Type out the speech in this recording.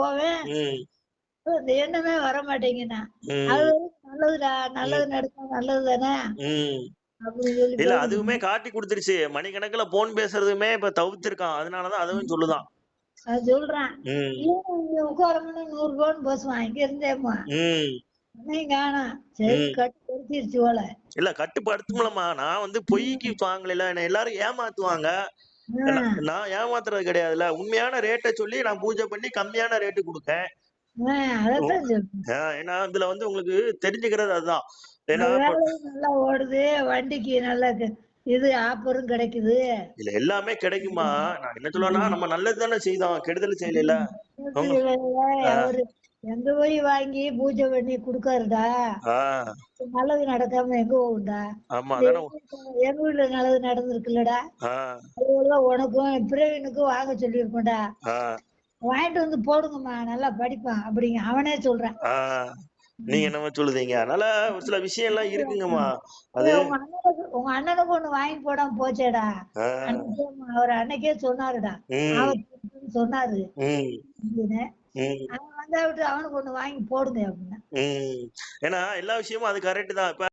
போவேன். இந்த எண்ணமே வர மாட்டேங்குண்ணா அது நல்லதுடா நல்லது நடக்கும் நல்லது தானே இல்ல அதுவுமே காட்டி கொடுத்துருச்சு. மணிக்கணக்குல போன் பேசுறதுமே இப்ப தவிர்த்திருக்கான். அதனாலதான் அதுவும் சொல்லுதான். சொல்றான். உட்காரமுன்னு நூறு போன் பேசுவான். இங்க இருந்தேம்மா இல்ல கட்டுப்படுத்துமலமா நான் வந்து பொய்க்கு வாங்கல. என்ன எல்லாரும் ஏமாத்துவாங்க. நான் ஏமாத்துறது கிடையாதுல்ல. உண்மையான ரேட்டை சொல்லி நான் பூஜை பண்ணி கம்மியான ரேட்டு கொடுக்கேன் ஏன்னா இதுல வந்து உங்களுக்கு தெரிஞ்சுக்கிறது அதுதான். நல்லா ஓடுது வண்டிக்கு நல்ல இது ஆப்பரும் கிடைக்குது. இல்ல எல்லாமே கிடைக்குமா? நான் என்ன சொல்லுவேன்னா நம்ம நல்லது தானே செய்தோம் கெடுதல் செய்யல அவரு எங்க போய் வாங்கி பூஜை பண்ணி கொடுக்காருடா நல்லது நடக்காம எங்க போகும்டா எங்க வீட்டுல நல்லது நடந்திருக்குல்லடா. அதுபோல உனக்கும் பிரவீனுக்கும் வாங்க சொல்லியிருக்கோம்டா வாங்கிட்டு வந்து போடுங்கம்மா நல்லா படிப்பான் அப்படிங்க அவனே சொல்றான். நீங்க என்னமா சொல்லுதீங்க? அதனால ஒரு சில விஷயம் எல்லாம் இருக்குங்கம்மா. அது உங்க அண்ணனுக்கு உங்க அண்ணனுக்கு ஒண்ணு வாங்கி போடாம போச்சேடா. அவர் அன்னைக்கே சொன்னாருடா. சொன்னாரு. அவனுக்கு ஒண்ணு வாங்கி போடுங்க அப்படின்னு. ஏன்னா எல்லா விஷயமும் அது கரெக்ட் தான். இப்ப